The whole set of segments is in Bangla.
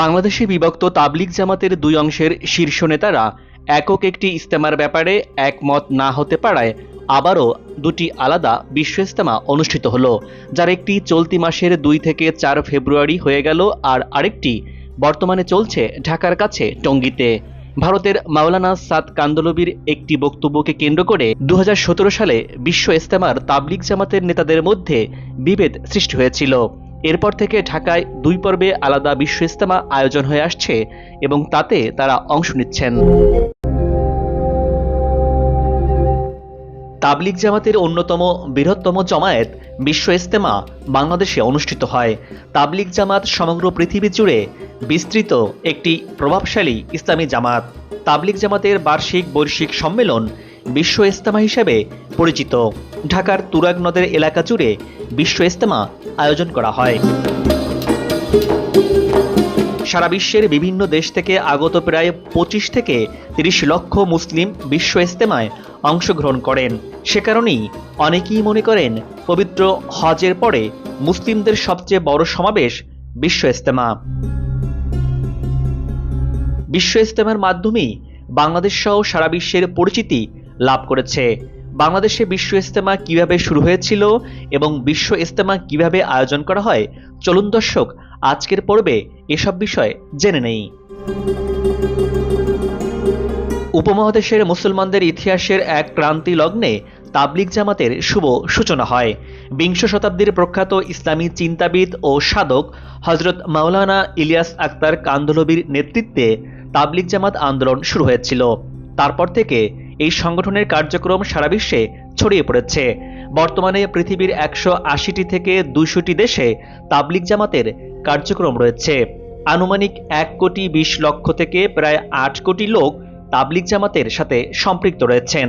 বাংলাদেশে বিভক্ত তাবলিগ জামাতের দুই অংশের শীর্ষ নেতারা একক একটি ইস্তেমার ব্যাপারে একমত না হতে পারায় আবারও দুটি আলাদা বিশ্ব ইস্তেমা অনুষ্ঠিত হলো, যার একটি চলতি মাসের দুই থেকে চার ফেব্রুয়ারি হয়ে গেল আর আরেকটি বর্তমানে চলছে ঢাকার কাছে টঙ্গীতে। ভারতের মাওলানা সাদ কান্দলবির একটি বক্তব্যকে কেন্দ্র করে দু হাজার সতেরো সালে বিশ্ব ইস্তেমার তাবলিগ জামাতের নেতাদের মধ্যে বিভেদ সৃষ্টি হয়েছিল। এরপর থেকে ঢাকায় দুই পর্বে আলাদা বিশ্ব ইস্তেমা আয়োজন হয়ে আসছে এবং তাতে তারা অংশ নিচ্ছেন। তাবলিগ জামাতের অন্যতম বৃহত্তম জমায়েত বিশ্ব ইস্তেমা বাংলাদেশে অনুষ্ঠিত হয়। তাবলিগ জামাত সমগ্র পৃথিবী জুড়ে বিস্তৃত একটি প্রভাবশালী ইসলামী জামাত। তাবলিগ জামাতের বার্ষিক বৈশ্বিক সম্মেলন বিশ্ব ইস্তেমা হিসেবে পরিচিত। ঢাকার তুরাগ নদের এলাকা জুড়ে বিশ্ব ইস্তেমা আয়োজন করা হয়। সারা বিশ্বের বিভিন্ন দেশ থেকে আগত প্রায় পঁচিশ থেকে তিরিশ লক্ষ মুসলিম বিশ্ব ইস্তেমায় অংশগ্রহণ করেন। সে কারণেই অনেকেই মনে করেন, পবিত্র হজের পরে মুসলিমদের সবচেয়ে বড় সমাবেশ বিশ্ব ইস্তেমা বিশ্ব ইস্তেমার মাধ্যমেই বাংলাদেশ সহ সারা বিশ্বের পরিচিতি লাভ করেছে। বাংলাদেশে বিশ্ব ইজতেমা কীভাবে শুরু হয়েছিল এবং বিশ্ব ইজতেমা কীভাবে আয়োজন করা হয়? চলুন দর্শক, আজকের পর্বে এসব বিষয় জেনে নেই। উপমহাদেশের মুসলমানদের ইতিহাসের এক ক্রান্তি লগ্নে তাবলিগ জামাতের শুভ সূচনা হয়। বিংশ শতাব্দীর প্রখ্যাত ইসলামী চিন্তাবিদ ও সাধক হজরত মাওলানা ইলিয়াস আক্তার কান্দলবির নেতৃত্বে তাবলিগ জামাত আন্দোলন শুরু হয়েছিল। তারপর থেকে এই সংগঠনের কার্যক্রম সারা বিশ্বে ছড়িয়ে পড়েছে। বর্তমানে পৃথিবীর একশো আশিটি থেকে দুইশোটি দেশে তাবলিক জামাতের কার্যক্রম রয়েছে। আনুমানিক এক কোটি বিশ লক্ষ থেকে প্রায় আট কোটি লোক তাবলিক জামাতের সাথে সম্পৃক্ত রয়েছেন।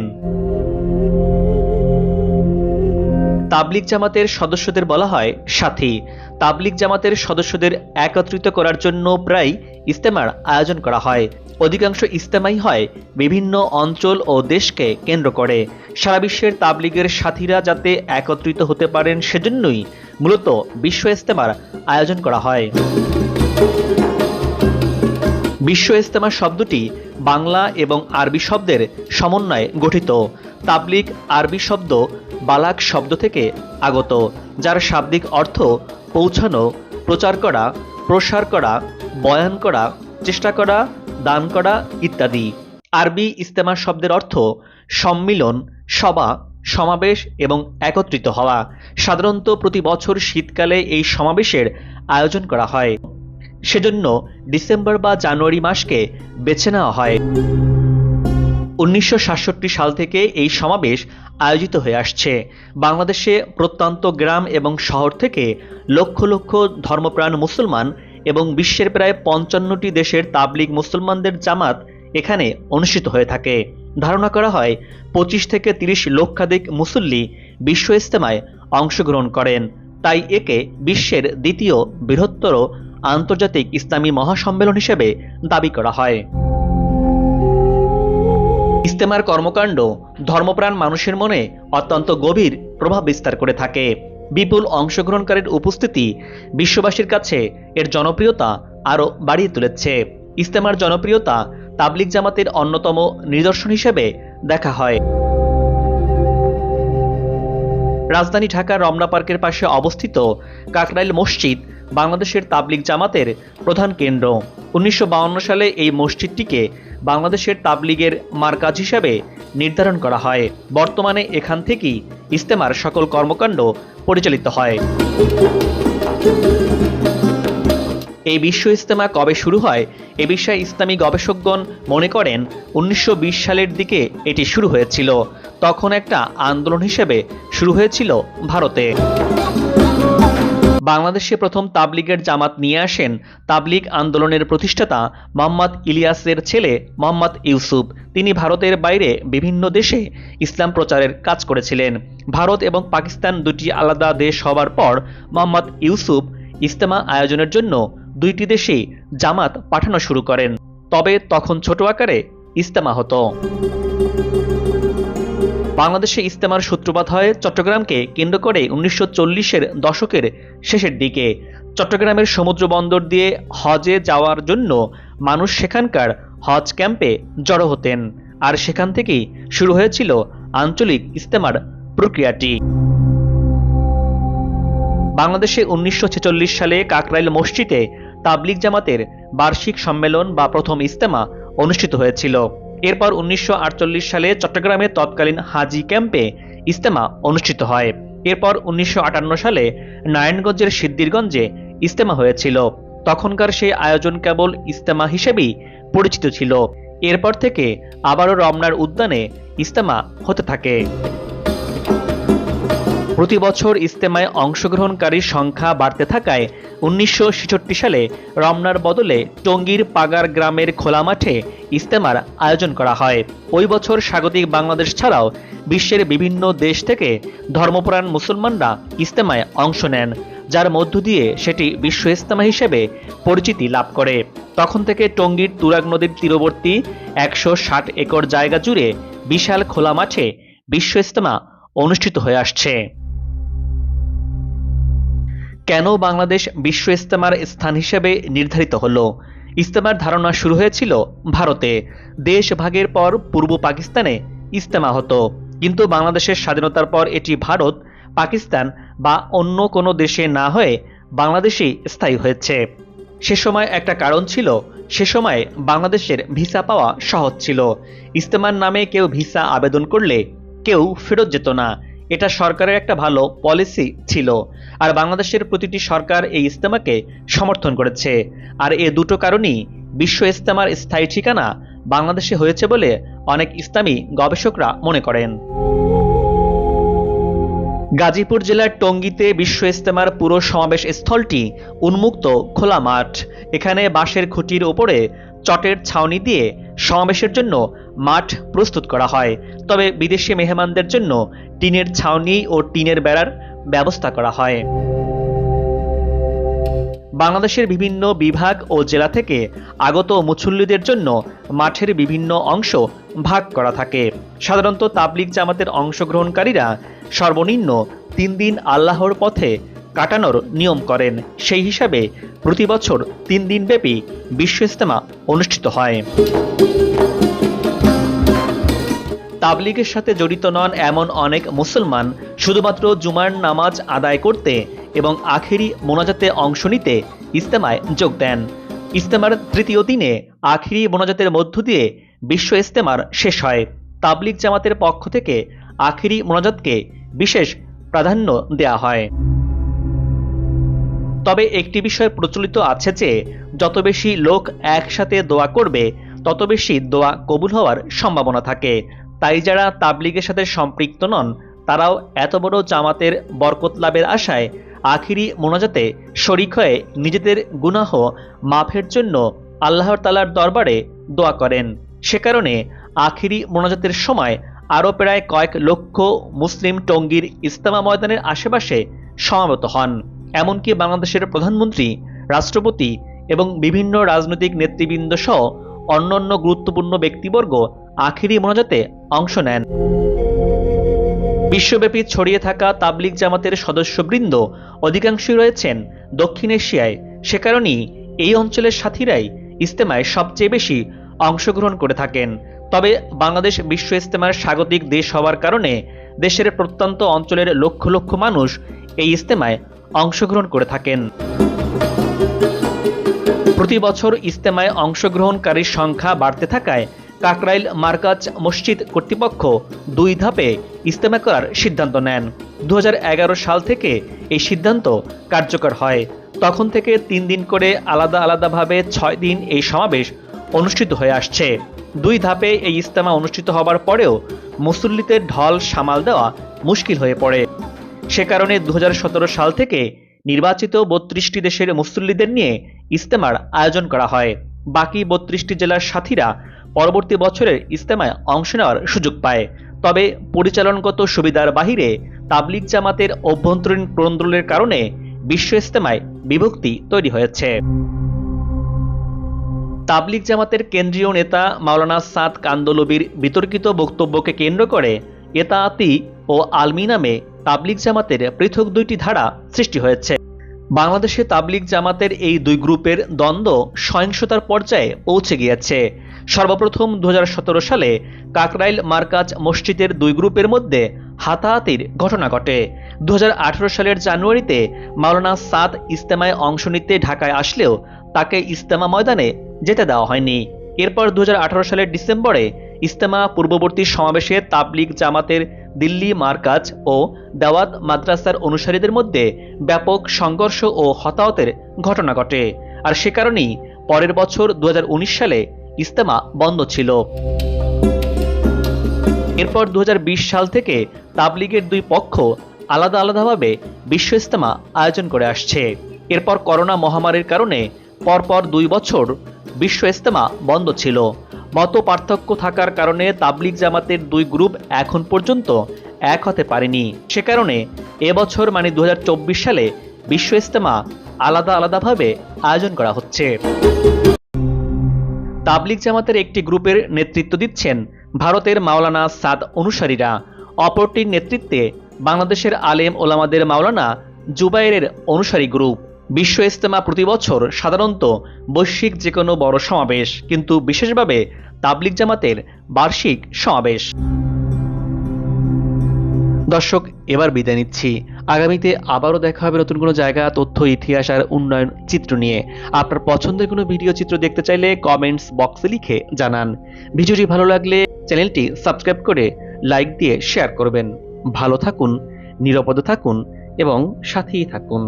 তাবলিগ জামাতের সদস্যদের বলা হয় সাথী। তাবলিগ জামাতের সদস্যদের একত্রিত করার জন্য প্রায় ইস্তেমার আয়োজন করা হয়। অধিকাংশ ইস্তেমাই হয় বিভিন্ন অঞ্চল ও দেশকে কেন্দ্র করে। সারা বিশ্বের তাবলিগের সাথীরা যাতে একত্রিত হতে পারেন সেজন্যই মূলত বিশ্ব ইস্তেমার আয়োজন করা হয়। বিশ্ব ইস্তেমা শব্দটি বাংলা এবং আরবি শব্দের সমন্বয়ে গঠিত। তাবলিগ আরবি শব্দ বালাক শব্দ থেকে আগত, যার শাব্দিক অর্থ পৌঁছানো, প্রচার করা, প্রসার করা, বয়ান করা, চেষ্টা করা, দান করা ইত্যাদি। আরবি ইস্তেমা শব্দের অর্থ সম্মিলন, সভা, সমাবেশ এবং একত্রিত হওয়া। সাধারণত প্রতি বছর শীতকালে এই সমাবেশের আয়োজন করা হয়। সেজন্য ডিসেম্বর বা জানুয়ারি মাসকে বেছে নেওয়া হয়। উনিশশো সাতষট্টি সাল থেকে এই সমাবেশ আয়োজিত হয়ে আসছে। বাংলাদেশে প্রত্যন্ত গ্রাম এবং শহর থেকে লক্ষ লক্ষ ধর্মপ্রাণ মুসলমান এবং বিশ্বের প্রায় পঞ্চান্নটি দেশের তাবলিগ মুসলমানদের জামাত এখানে অনুষ্ঠিত হয়ে থাকে। ধারণা করা হয়, পঁচিশ থেকে তিরিশ লক্ষাধিক মুসল্লি বিশ্ব ইস্তেমায় অংশগ্রহণ করেন। তাই একে বিশ্বের দ্বিতীয় বৃহত্তর আন্তর্জাতিক ইসলামী মহাসম্মেলন হিসেবে দাবি করা হয়। ইস্তেমার কর্মকাণ্ড ধর্মপ্রাণ মানুষের মনে অত্যন্ত গভীর প্রভাব বিস্তার করে থাকে। বিপুল অংশগ্রহণকারীর উপস্থিতি বিশ্ববাসীর কাছে এর জনপ্রিয়তা আরও বাড়িয়ে তুলেছে। ইস্তেমার জনপ্রিয়তা তাবলিগ জামাতের অন্যতম নিদর্শন হিসেবে দেখা হয়। রাজধানী ঢাকার রমনা পার্কের পাশে অবস্থিত কাকরাইল মসজিদ বাংলাদেশের তাবলিগ জামাতের প্রধান কেন্দ্র। উনিশশো সালে এই মসজিদটিকে বাংলাদেশের তাবলিগের মার্কাজ হিসাবে নির্ধারণ করা হয়। বর্তমানে এখান থেকেই ইস্তেমার সকল কর্মকাণ্ড পরিচালিত হয়। এই বিশ্ব ইস্তেমা কবে শুরু হয়? এ বিষয়ে ইসলামী গবেষকগণ মনে করেন উনিশশো বিশ সালের দিকে এটি শুরু হয়েছিল। তখন একটা আন্দোলন হিসেবে শুরু হয়েছিল ভারতে। বাংলাদেশে প্রথম তাবলিগের জামাত নিয়ে আসেন তাবলিগ আন্দোলনের প্রতিষ্ঠাতা মোহাম্মদ ইলিয়াসের ছেলে মোহাম্মদ ইউসুফ। তিনি ভারতের বাইরে বিভিন্ন দেশে ইসলাম প্রচারের কাজ করেছিলেন। ভারত এবং পাকিস্তান দুটি আলাদা দেশ হবার পর মোহাম্মদ ইউসুফ ইস্তেমা আয়োজনের জন্য দুইটি দেশেই জামাত পাঠানো শুরু করেন। তবে তখন ছোট আকারে ইস্তেমা হতো। বাংলাদেশে ইস্তেমার সূত্রপাত হয় চট্টগ্রামকে কেন্দ্র করে উনিশশো চল্লিশের দশকের শেষের দিকে। চট্টগ্রামের সমুদ্র বন্দর দিয়ে হজে যাওয়ার জন্য মানুষ সেখানকার হজ ক্যাম্পে জড়ো হতেন। আর সেখান থেকেই শুরু হয়েছিল আঞ্চলিক ইস্তেমার প্রক্রিয়াটি। বাংলাদেশে উনিশশো ছেচল্লিশ সালে কাকরাইল মসজিদে তাবলিগ জামাতের বার্ষিক সম্মেলন বা প্রথম ইস্তেমা অনুষ্ঠিত হয়েছিল। এরপর উনিশশো আটচল্লিশ সালে চট্টগ্রামে তৎকালীন হাজি ক্যাম্পে ইস্তেমা অনুষ্ঠিত হয়। এরপর উনিশশো আটান্ন সালে নারায়ণগঞ্জের সিদ্দিরগঞ্জে ইস্তেমা হয়েছিল। তখনকার সেই আয়োজন কেবল ইস্তেমা হিসেবেই পরিচিত ছিল। এরপর থেকে আবারও রমনার উদ্যানে ইস্তেমা হতে থাকে। প্রতি বছর ইস্তেমায় অংশগ্রহণকারীর সংখ্যা বাড়তে থাকায় উনিশশো সালে রমনার বদলে টঙ্গীর পাগার গ্রামের খোলা মাঠে ইস্তেমার আয়োজন করা হয়। ওই বছর স্বাগতিক বাংলাদেশ ছাড়াও বিশ্বের বিভিন্ন দেশ থেকে ধর্মপ্রাণ মুসলমানরা ইস্তেমায় অংশ নেন, যার মধ্য দিয়ে সেটি বিশ্ব ইস্তেমা হিসেবে পরিচিতি লাভ করে। তখন থেকে টঙ্গীর তুরাগ নদীর তীরবর্তী একশো ষাট একর জায়গা জুড়ে বিশাল খোলা মাঠে বিশ্ব ইস্তেমা অনুষ্ঠিত হয়ে আসছে। কেন বাংলাদেশ বিশ্ব ইস্তেমার স্থান হিসেবে নির্ধারিত হলো? ইস্তেমার ধারণা শুরু হয়েছিল ভারতে। দেশ ভাগের পর পূর্ব পাকিস্তানে ইস্তেমা হতো। কিন্তু বাংলাদেশের স্বাধীনতার পর এটি ভারত, পাকিস্তান বা অন্য কোনো দেশে না হয়ে বাংলাদেশেই স্থায়ী হয়েছে। সে সময় একটা কারণ ছিল, সে সময় বাংলাদেশের ভিসা পাওয়া সহজ ছিল। ইস্তেমার নামে কেউ ভিসা আবেদন করলে কেউ ফেরত যেত না। এটা সরকারের একটা ভালো পলিসি ছিল। আর বাংলাদেশের প্রতিটি সরকার এই ইস্তেমাকে সমর্থন করেছে। আর এ দুটো কারণেই বিশ্ব ইস্তেমার স্থায়ী ঠিকানা বাংলাদেশে হয়েছে বলে অনেক ইসলামী গবেষকরা মনে করেন। গাজীপুর জেলার টঙ্গীতে বিশ্ব ইস্তেমার পুরো সমাবেশ স্থলটি উন্মুক্ত খোলা মাঠ। এখানে বাঁশের খুঁটির ওপরে চটের ছাউনি দিয়ে সমাবেশের জন্য মাঠ প্রস্তুত করা হয়। তবে বিদেশি মেহমানদের জন্য টিনের ছাউনি ও টিনের বেড়ার ব্যবস্থা করা হয়। বাংলাদেশের বিভিন্ন বিভাগ ও জেলা থেকে আগত মুসল্লিদের জন্য মাঠের বিভিন্ন অংশ ভাগ করা থাকে। সাধারণত তাবলিগ জামাতের অংশগ্রহণকারীরা সর্বনিম্ন তিন দিন আল্লাহর পথে কাটানোর নিয়ম করেন। সেই হিসাবে প্রতি বছর তিন দিনব্যাপী বিশ্ব ইস্তেমা অনুষ্ঠিত হয়। তাবলিগের সাথে জড়িত নন এমন অনেক মুসলমান শুধুমাত্র জুমার নামাজ আদায় করতে এবং আখেরি মোনাজাতে অংশ নিতে ইস্তেমায় যোগ দেন। ইস্তেমার তৃতীয় দিনে আখিরি মোনাজাতের মধ্য দিয়ে বিশ্ব ইস্তেমার শেষ হয়। তাবলিগ জামাতের পক্ষ থেকে আখিরি মোনাজাতকে বিশেষ প্রাধান্য দেয়া হয়। তবে একটি বিষয় প্রচলিত আছে যে, যত বেশি লোক একসাথে দোয়া করবে, তত বেশি দোয়া কবুল হওয়ার সম্ভাবনা থাকে। তাই যারা তাবলিগের সাথে সম্পৃক্ত নন, তারাও এত বড় জামাতের বরকত লাভের আশায় আখিরি মোনাজাতে শরিক হয়ে নিজেদের গুনাহ মাফের জন্য আল্লাহর তালার দরবারে দোয়া করেন। সে কারণে আখিরি মোনাজাতের সময় আরও প্রায় কয়েক লক্ষ মুসলিম টঙ্গীর ইস্তামা ময়দানের আশেপাশে সমাবেত হন। এমনকি বাংলাদেশের প্রধানমন্ত্রী, রাষ্ট্রপতি এবং বিভিন্ন রাজনৈতিক নেতৃবৃন্দ সহ অন্যান্য গুরুত্বপূর্ণ ব্যক্তিবর্গ আখিরি মোনাজাতে অংশ নেন। বিশ্বব্যাপী ছড়িয়ে থাকা তাবলিগ জামাতের সদস্যবৃন্দ অধিকাংশই রয়েছেন দক্ষিণ এশিয়ায়। সে কারণেই এই অঞ্চলের সাথীরাই ইস্তেমায় সবচেয়ে বেশি অংশগ্রহণ করে থাকেন। তবে বাংলাদেশ বিশ্ব ইস্তেমার স্বাগতিক দেশ হওয়ার কারণে দেশের প্রত্যন্ত অঞ্চলের লক্ষ লক্ষ মানুষ এই ইস্তেমায় অংশগ্রহণ করে থাকেন। প্রতি বছর ইস্তেমায় অংশগ্রহণকারীর সংখ্যা বাড়তে থাকায় কাকরাইল মার্কাজ মসজিদ কর্তৃপক্ষ দুই ধাপে ইস্তেমা করার সিদ্ধান্ত নেন। দু হাজার এগারো সাল থেকে এই সিদ্ধান্ত কার্যকর হয়। তখন থেকে তিন দিন করে আলাদা আলাদাভাবে ছয় দিন এই সমাবেশ অনুষ্ঠিত হয়ে আসছে। দুই ধাপে এই ইস্তেমা অনুষ্ঠিত হবার পরেও মুসল্লিতে ঢল সামাল দেওয়া মুশকিল হয়ে পড়ে। সে কারণে দু হাজার সতেরো সাল থেকে নির্বাচিত বত্রিশটি দেশের মুসল্লিদের নিয়ে ইস্তেমার আয়োজন করা হয়। বাকি বত্রিশটি জেলার সাথীরা পরবর্তী বছরের ইস্তেমায় অংশ নেওয়ার সুযোগ পায়। তবে পরিচালনগত সুবিধার বাহিরে তাবলিগ জামাতের অভ্যন্তরীণ প্রন্দোলনের কারণে বিশ্ব ইস্তেমায় বিভক্তি তৈরি হয়েছে। তাবলিগ জামাতের কেন্দ্রীয় নেতা মাওলানা সাদ কান্দলবির বিতর্কিত বক্তব্যকে কেন্দ্র করে এতাআতি ও আলমি নামে তাবলিগ জামাতের পৃথক দুইটি ধারা সৃষ্টি হয়েছে। বাংলাদেশে তাবলিগ জামাতের এই দুই গ্রুপের দ্বন্দ্ব সহিংসতার পর্যায়ে পৌঁছে গিয়েছে। সর্বপ্রথম দু হাজার সতেরো সালে কাকরাইল মার্কাজ মসজিদের দুই গ্রুপের মধ্যে হাতাহাতির ঘটনা ঘটে। দু হাজার আঠারো সালের জানুয়ারিতে মাওলানা সাদ ইস্তেমায় অংশ নিতে ঢাকায় আসলেও তাকে ইস্তেমা ময়দানে যেতে দেওয়া হয়নি। এরপর দু হাজার আঠারো সালের ডিসেম্বরে ইস্তেমা পূর্ববর্তী সমাবেশে তাবলিগ জামাতের দিল্লি মার্কাজ ও দাওয়াত মাদ্রাসার অনুসারীদের মধ্যে ব্যাপক সংঘর্ষ ও হতাহতের ঘটনা ঘটে। আর সে কারণেই পরের বছর দু হাজার উনিশ সালে ইস্তেমা বন্ধ ছিল। এরপর দু হাজার বিশ সাল থেকে তাবলিগের দুই পক্ষ আলাদা আলাদাভাবে বিশ্ব ইস্তেমা আয়োজন করে আসছে। এরপর করোনা মহামারীর কারণে পরপর দুই বছর বিশ্ব ইস্তেমা বন্ধ ছিল। মত পার্থক্য থাকার কারণে তাবলিগ জামাতের দুই গ্রুপ এখন পর্যন্ত এক হতে পারেনি। সে কারণে এবছর মানে দু হাজার চব্বিশ সালে বিশ্ব ইস্তেমা আলাদা আলাদাভাবে আয়োজন করা হচ্ছে। তাবলিগ জামাতের একটি গ্রুপের নেতৃত্ব দিচ্ছেন ভারতের মাওলানা সাদ অনুসারীরা। অপরটির নেতৃত্বে বাংলাদেশের আলেম ওলামাদের মাওলানা জুবাইরের অনুসারী গ্রুপ। বিশ্ব ইজতেমা প্রতি বছর সাধারণত বৈশ্বিক যে কোনো বড় সমাবেশ, কিন্তু বিশেষভাবে তাবলিগ জামাতের বার্ষিক সমাবেশ। দর্শক, এবার বিদায় নিচ্ছি। আগামীতে আবারও দেখা হবে নতুন কোনো জায়গা, তথ্য, ইতিহাস আর উন্নয়ন চিত্র নিয়ে। আপনার পছন্দের কোনো ভিডিও চিত্র দেখতে চাইলে কমেন্টস বক্সে লিখে জানান। ভিডিওটি ভালো লাগলে চ্যানেলটি সাবস্ক্রাইব করে লাইক দিয়ে শেয়ার করবেন। ভালো থাকুন, নিরাপদে থাকুন এবং সাথেই থাকুন।